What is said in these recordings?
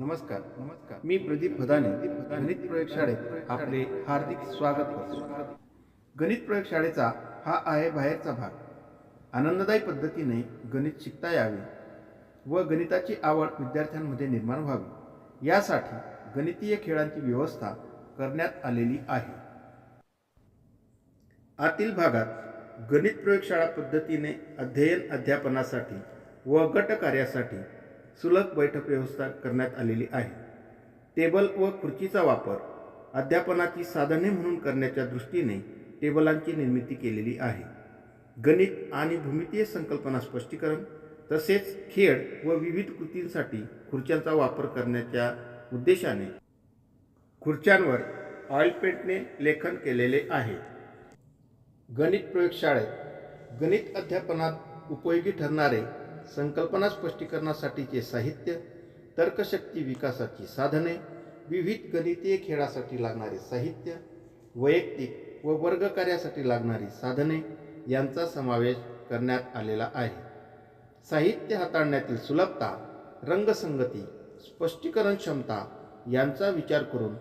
नमस्कार. नमस्कार. मी प्रदीप भदाने गणित प्रयोगशाळेत आपले हार्दिक स्वागत करतो. गणित प्रयोगशाळेचा हा आहे बाहेरचा भाग. आनंददायी पद्धतीने गणित शिकता यावे व गणिताची आवड विद्यार्थ्यांमध्ये निर्माण व्हावी. यासाठी गणितीय खेळांची व्यवस्था करण्यात आलेली आहे. आतील भागात गणित प्रयोगशाळा पद्धतीने अध्ययन अध्यापनासाठी व गट कार्यासाठी सुलभ बैठक व्यवस्था करण्यात आलेली आहे. टेबल व खुर्चीचा वापर अध्यापनाची साधने म्हणून करण्याच्या दृष्टीने टेबलांची निर्मिती केलेली आहे. गणित आणि भूमितीय संकल्पना स्पष्टीकरण तसेच खेळ व विविध कृतींसाठी खुर्च्यांचा वापर करण्याच्या उद्देशाने खुर्च्यांवर ऑइल पेंटने लेखन केलेले आहे. गणित प्रयोगशाळेत गणित अध्यापनात उपयोगी ठरणारे संकल्पना स्पष्टीकरणासाठीचे साहित्य तर्कशक्ती विकासाची साधने विविध गणितीय खेळासाठी लागणारे साहित्य वैयक्तिक व वर्गकार्यासाठी लागणारी साधने यांचा समावेश करण्यात आलेला आहे. साहित्य हाताळण्यातील सुलभता रंगसंगती स्पष्टीकरण क्षमता यांचा विचार करून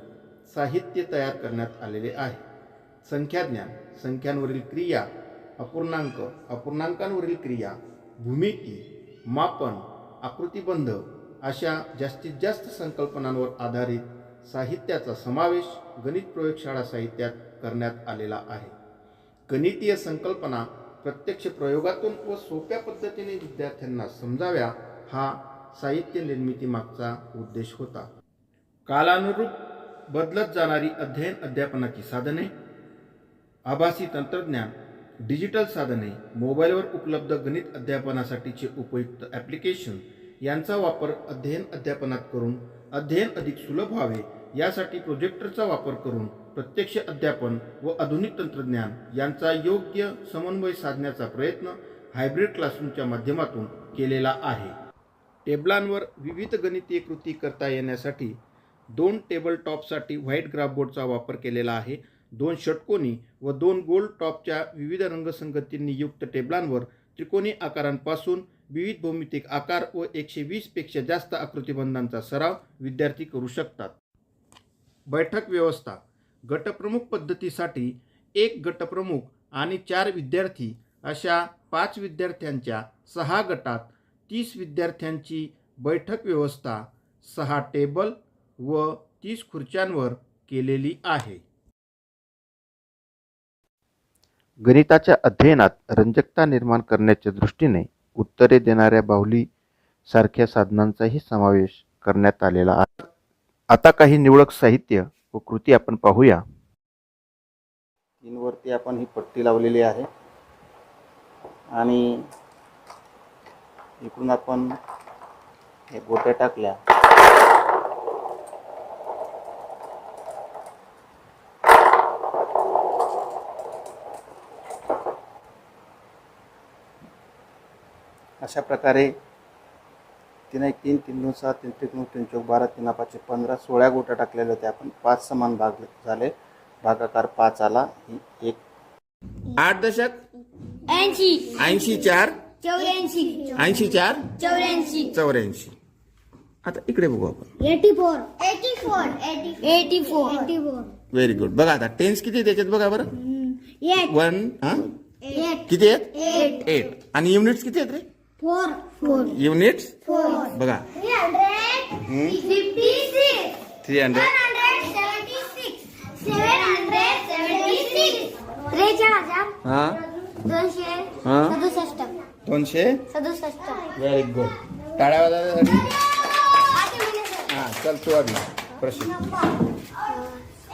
साहित्य तयार करण्यात आलेले आहे. संख्याज्ञान संख्यांवरील क्रिया अपूर्णांक अपूर्णांकांवरील क्रिया भूमिती मापन आकृतिबंध अशा जास्तीत जास्त संकल्पनांवर आधारित साहित्याचा समावेश गणित प्रयोगशाळा साहित्यात करण्यात आलेला आहे. गणितीय संकल्पना प्रत्यक्ष प्रयोगातून व सोप्या पद्धतीने विद्यार्थ्यांना समजाव्या हा साहित्य निर्मितीमागचा उद्देश होता. कालानुरूप बदलत जाणारी अध्ययन अध्यापनाची साधने आभासी तंत्रज्ञान डिजिटल साधने मोबाईलवर उपलब्ध गणित अध्यापनासाठीचे उपयुक्त ॲप्लिकेशन यांचा वापर अध्ययन अध्यापनात करून अध्ययन अधिक सुलभ व्हावे यासाठी प्रोजेक्टरचा वापर करून प्रत्यक्ष अध्यापन व आधुनिक तंत्रज्ञान यांचा योग्य समन्वय साधण्याचा प्रयत्न हायब्रिड क्लासरूमच्या माध्यमातून केलेला आहे. टेबलांवर विविध गणितीय कृती करता येण्यासाठी दोन टेबल टॉपसाठी व्हाईट ग्राफबोर्डचा वापर केलेला आहे. दोन षटकोनी व दोन गोल टॉपच्या विविध रंगसंगतींनी युक्त टेबलांवर त्रिकोणी आकारांपासून विविध भौमितिक आकार व एकशे वीसपेक्षा जास्त आकृतिबंधांचा सराव विद्यार्थी करू शकतात. बैठक व्यवस्था. गटप्रमुख पद्धतीसाठी एक गटप्रमुख आणि चार विद्यार्थी अशा पाच विद्यार्थ्यांच्या सहा गटात तीस विद्यार्थ्यांची बैठक व्यवस्था सहा टेबल व तीस खुर्च्यांवर केलेली आहे. गणिताच्या अध्ययनात रंजकता निर्माण करण्याच्या दृष्टीने उत्तरे देणाऱ्या बाहुली सारख्या साधनांचाही समावेश करण्यात आलेला आहे. आता काही निवडक साहित्य व कृती आपण पाहूया. तीनवरती आपण ही पट्टी लावलेली आहे. आणि इकडून आपण हे गोट्या टाकल्या. अशा प्रकारे तीन एक तीन तीन दोन सात तीन त्रिकोण तीन चौक बारा तीन पाचशे पंधरा सोळा गोट्या टाकलेल्या होत्या आपण पाच समान भाग झाले. भागाकार पाच आला. ही एक. आठ दशक? ऐंशी. ऐंशी चार? चौऱ्याऐंशी. ऐंशी चार? चौऱ्याऐंशी. चौऱ्याऐंशी. आता इकडे बघू आपण. Eighty four. Eighty four. Eighty four. Eighty four. Very good बघा आता टेन्स किती आहेत त्याच्यात बघा बरं? वन हा? किती आहेत? एट एट आणि युनिट्स किती आहेत रे? फोर. फोर. युनिट्स? फोर. बघा. थ्री हंड्रेड हा? दोनशे. हा. सदुसष्ट. दोनशे? सदुसष्ट. व्हेरी गुड टाळ्या वाजवण्यासाठी हा चल तू आधी प्रश्न.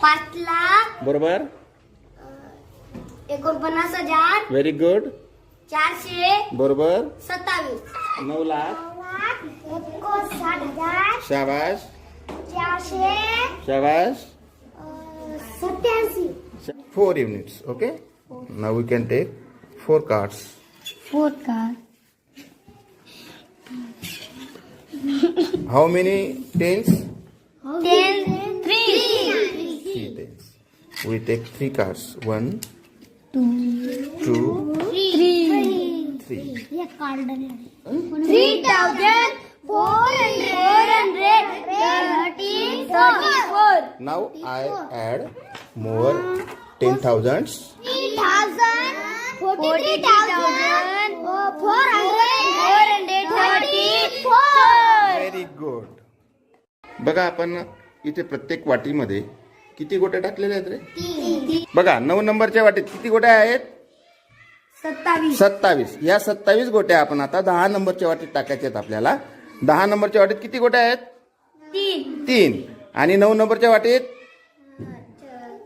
पाच लाख बरोबर? एकोणपन्नास हजार. व्हेरी गुड चारशे बरोबर? सत्तावीस. नऊ लाख. एकोणसाठ हजार. शाबाश चारशे शाबाश सत्याऐंशी. Four units okay now we can take four cards four car how many tens ten three three tens we take three cards one two two three three three thousand four hundred four hundred now I add more ten thousand thousand, forty thousand, four hundred, four hundred thirty-four. Very good बघा आपण इथे प्रत्येक वाटीमध्ये किती गोट्या टाकलेल्या आहेत रे? बघा नऊ नंबरच्या वाटीत किती गोट्या आहेत? सत्तावीस. सत्तावीस. या सत्तावीस गोट्या आपण आता दहा नंबरच्या वाटीत टाकायच्या आहेत आपल्याला. दहा नंबरच्या वाटीत किती गोट्या आहेत? तीन. तीन. आणि नऊ नंबरच्या वाटीत?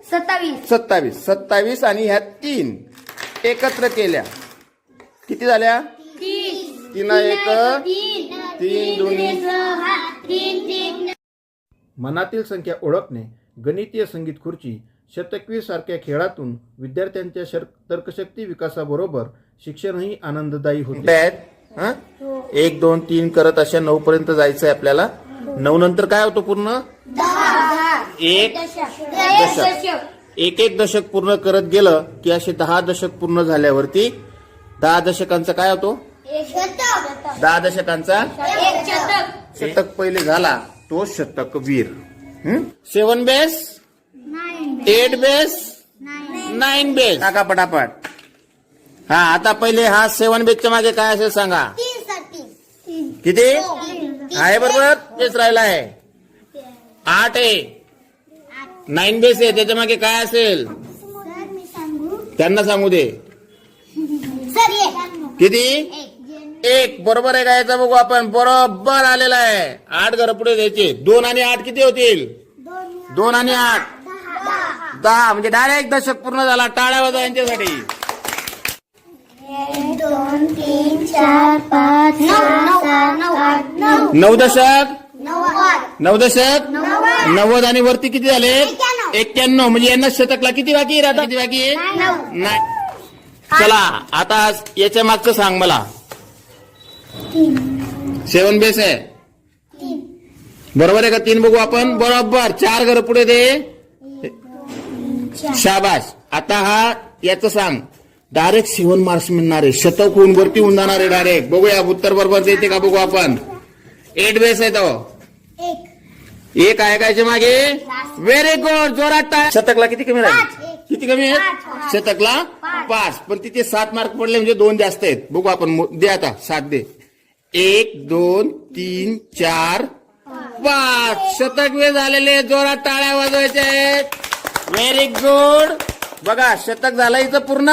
सत्तावीस. सत्तावीस. सत्तावीस आणि ह्या तीन एकत्र केल्या. किती झाल्या? तीन एक. तीन दोन्ही. तीन तीन. मनातील संख्या ओळखणे गणितीय संगीत खुर्ची शतकवीर सारख्या खेळातून विद्यार्थ्यांच्या शर तर्कशक्ती विकासाबरोबर शिक्षणही आनंददायी होते. हं? एक दोन तीन करत अशा नऊ पर्यंत जायचंय आपल्याला. नऊ नंतर काय होतं पूर्ण? एक दशक. एक एक दशक पूर्ण करत गेलं की असे दहा दशक पूर्ण झाल्यावरती दहा दशकांचा काय होतो? दहा दशकांचा शतक. शतक पहिले झाला तो शतकवीर. Seven base? Eight base nine base टाका पटापट. हा आता पहिले हा सेवन बेसच्या मागे काय असेल सांगा. किती? आहे बरोबर? तेच राहिला आहे. आठ आहे. नाईन बेस आहे. त्याच्यामागे काय असेल? त्यांना सांगू दे. किती? एक. बरोबर आहे का याचा बघू आपण. बरोबर आलेला आहे. आठ घर पुढे द्यायचे दोन आणि आठ किती होतील? दोन आणि आठ. दहा म्हणजे डायरेक्ट दशक पूर्ण झाला टाळ्या वाजा यांच्यासाठी. एक दोन तीन चार पाच नऊ दशक? नऊ दशक? नव्वद. आणि वरती किती झाले? एक्क्याण्णव. म्हणजे यांना शतकला किती बाकी आहे आता किती बाकी नाही. चला आता याच्या मागचं सांग मला. तीन. सेवन बेस आहे. बरोबर आहे का? तीन बघू आपण. बरोबर. चार घर पुढे दे. शाबाश आता हा याचं सांग. डायरेक्ट सेवन मार्क्स मिळणार आहे शतक होऊन वरती होऊन जाणार आहे डायरेक्ट बघूया उत्तर बरोबर देते का बघू आपण. एट बेस आहे तो एक. एक आहे कायच्या मागे? व्हेरी गुड जोरात टाळ शतकला किती कमी राहील? किती कमी आहेत? शतकला पाच. पण तिथे सात मार्क पडले म्हणजे दोन जास्त आहेत. बघू आपण. दे आता. सात दे. एक दोन तीन चार. पाच. शतक वेळ झालेले जोरात टाळ्या वाजवायच्या आहेत. व्हेरी गुड बघा शतक झालं हिचं पूर्ण.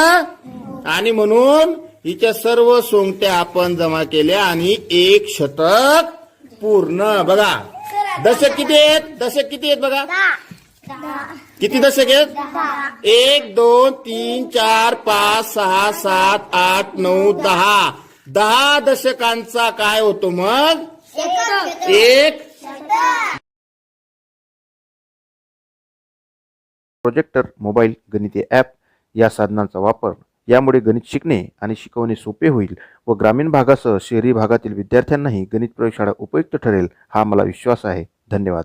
आणि म्हणून हिच्या सर्व सोंगट्या आपण जमा केल्या आणि एक शतक पूर्ण. बघा दशक किती आहेत? दशक किती आहेत बघा? किती दशक आहेत? एक दोन तीन चार पाच सहा सात आठ नऊ दहा. दहा दशकांचा काय होतो मग? एक प्रोजेक्टर मोबाईल गणिते ॲप या साधनांचा वापर. यामुळे गणित शिकणे आणि शिकवणे सोपे होईल व ग्रामीण भागासह शहरी भागातील विद्यार्थ्यांनाही गणित प्रयोगशाळा उपयुक्त ठरेल हा मला विश्वास आहे. धन्यवाद.